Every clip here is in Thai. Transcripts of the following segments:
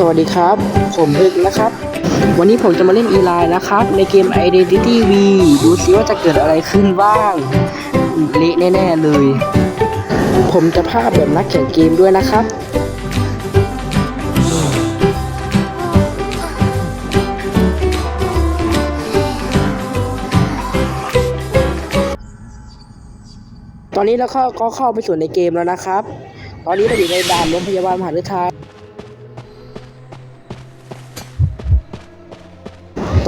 สวัสดีครับ ผมพึกนะครับ วันนี้ผมจะมาเล่นอีไลน์นะครับ ในเกม Identity V ดูซิว่าจะเกิดอะไรขึ้นบ้างเละแน่ๆเลย ผมจะภาพแบบนักแข่งเกมด้วยนะครับ ตอนนี้เราก็เข้าไปสู่ในเกมแล้วนะครับ ตอนนี้เราอยู่ในด่านโรงพยาบาลมหาฤทัย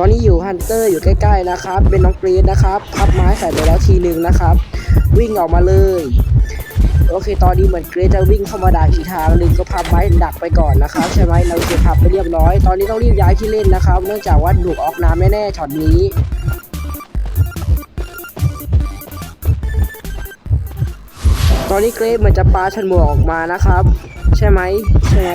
ตอนนี้อยู่ฮันเตอร์อยู่ใกล้ๆนะครับ เป็นน้องกรีนนะครับพับไม้ใส่ไปแล้วทีหนึ่งนะครับ วิ่งออกมาเลยโอเค ตอนนี้เหมือนเกรซจะวิ่งเข้ามาด่าอีกทางหนึ่งก็พับไม้ดักไปก่อนนะครับใช่ไหมเราเคพับไปเรียบร้อย ตอนนี้ต้องรีบย้ายที่เล่นนะครับ เนื่องจากว่าถูกออกน้ำแน่ๆช็อตนี้ตอนนี้เกรซเหมือนจะปาชันหมวกออกมานะครับ ใช่ไหมใช่ไหม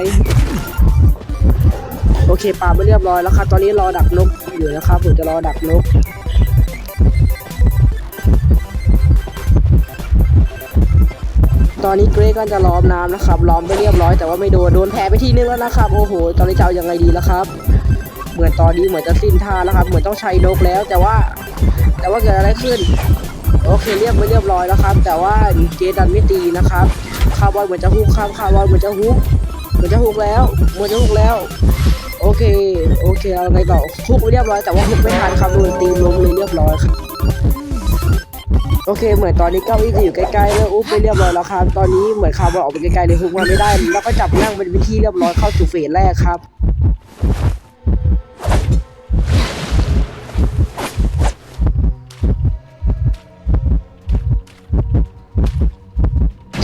อเคปาไปเรียบร้อยแล้วครับ ตอนนี้รอดักนกอยู่นะครับผมจะรอดักนกตอนนี้เกรกก็จะล้อมน้ำนะครับล้อมไปเรียบร้อยแต่ว่าไม่โดนโดนแพ้ไปทีนึงแล้วนะครับโอ้โห ตอนนี้จะเอายังไงดีแล้วครับ เหมือนตอนนี้เหมือนจะสิ้นท่าแล้วครับ เหมือนต้องใช้นกแล้ว แต่ว่า แต่ว่าเกิดอะไรขึ้น โอเคเรียบไปเรียบร้อยแล้วครับ แต่ว่าเจดันไม่ตีนะครับคาร์บอยเหมือนจะฮุกครับคาร์บอยเหมือนจะฮุก มือนจะฮุกแล้วเหมือนจะฮุกแล้ว โอเค โอเคเอาไงต่อฮุกเรียบร้อยแต่ว่าฮุกไม่ทันครับโดนตีล้มเลยเรียบร้อยครับโอเค เหมือนตอนนี้เก้าอี้จะอยู่ใกล้ๆแล้วอุ๊บไปเรียบร้อยแล้วครับ ตอนนี้เหมือนคาร์บอยออกไปไกลๆเลยฮุกมาไม่ได้ แล้วก็จับนั่งเป็นวิธีเรียบร้อยเข้าสู่เฟสแรกครับ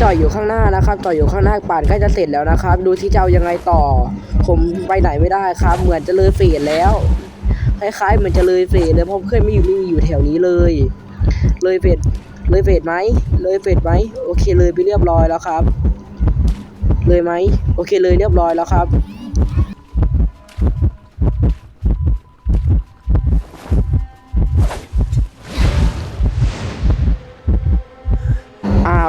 จอดอยู่ข้างหน้านะครับจอดอยู่ข้างหน้าป่านใกล้จะเสร็จแล้วนะครับ ดูที่จะเอายังไงต่อ ผมไปไหนไม่ได้ครับ เหมือนจะเลยเฟดแล้ว คล้ายๆเหมือนจะเลยเฟดเลยเพราะเพื่อนไม่อยู่ไม่มีอยู่แถวนี้เลย เลยเฟดเลยเฟดไหมเลยเฟดไหมโอเคเลยไปเรียบร้อยแล้วครับ เลยไหมโอเคเลยเรียบร้อยแล้วครับ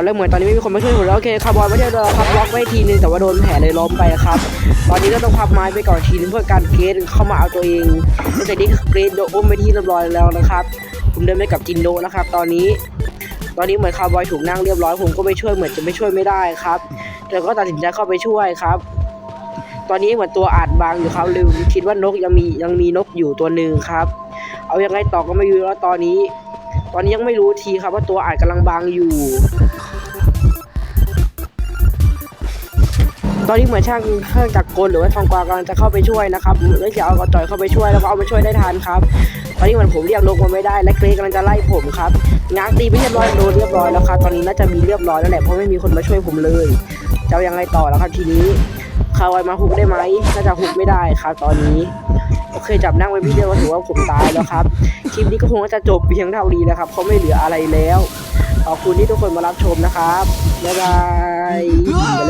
าวแล้วเหมือนตอนนี้ไม่มีคนมาช่วยผมแล้วโอเคคาร์บอยไม่ใช่เราพับล็อกไว้ทีนึงแต่ว่าโดนแผลเลยล้มไปครับ ตอนนี้ก็ต้องพับไม้ไปก่อนทีนึงเพื่อการเกรดเข้ามาเอาตัวเองตั้งแต่นี้เกรดโดนอุ้มไปที่เรียบร้อยแล้วนะครับ ผมเดินไปกับจินโดนะครับ ตอนนี้ ตอนนี้เหมือนคาร์บอยถูกนั่งเรียบร้อยผมก็ไม่ช่วยเหมือนจะไม่ช่วยไม่ได้ครับแต่ก็ตัดสินใจเข้าไปช่วยครับตอนนี้เหมือนตัวอาจบางอยู่ครับลืมคิดว่านกยังมียังมีนกอยู่ตัวหนึ่งครับ เอายังไงต่อก็ไม่รู้แล้วตอนนี้ ตอนนี้ยังไม่รู้ทีครับว่าตัวอาจกำลังบางอยู่ ตอนนี้เหมือนช่างเครื่องจักรกลหรือว่าทองกวางกำลังจะเข้าไปช่วยนะครับแล้วจะเอากระจ่อยเข้าไปช่วยแล้วก็เอามาช่วยได้ทันครับตอนนี้เหมือนผมเรียกนกมาไม่ได้และเกรกกำลังจะไล่ผมครับง้างตีไปเรียบร้อยโดนเรียบร้อยแล้วครับตอนนี้น่าจะมีเรียบร้อยแล้วแหละเพราะไม่มีคนมาช่วยผมเลยจะยังไงต่อแล้วครับทีนี้คาวายมาฮุกได้ไหมน่าจะฮุกไม่ได้ครับตอนนี้โอเคจับนั่งไว้พี่เดียวถือว่าผมตายแล้วครับคลิปนี้ก็คงจะจบเพียงเท่านี้นะครับเขาะไม่เหลืออะไรแล้วขอบคุณที่ทุกคนมารับชมนะครับบ๊ายบายเลย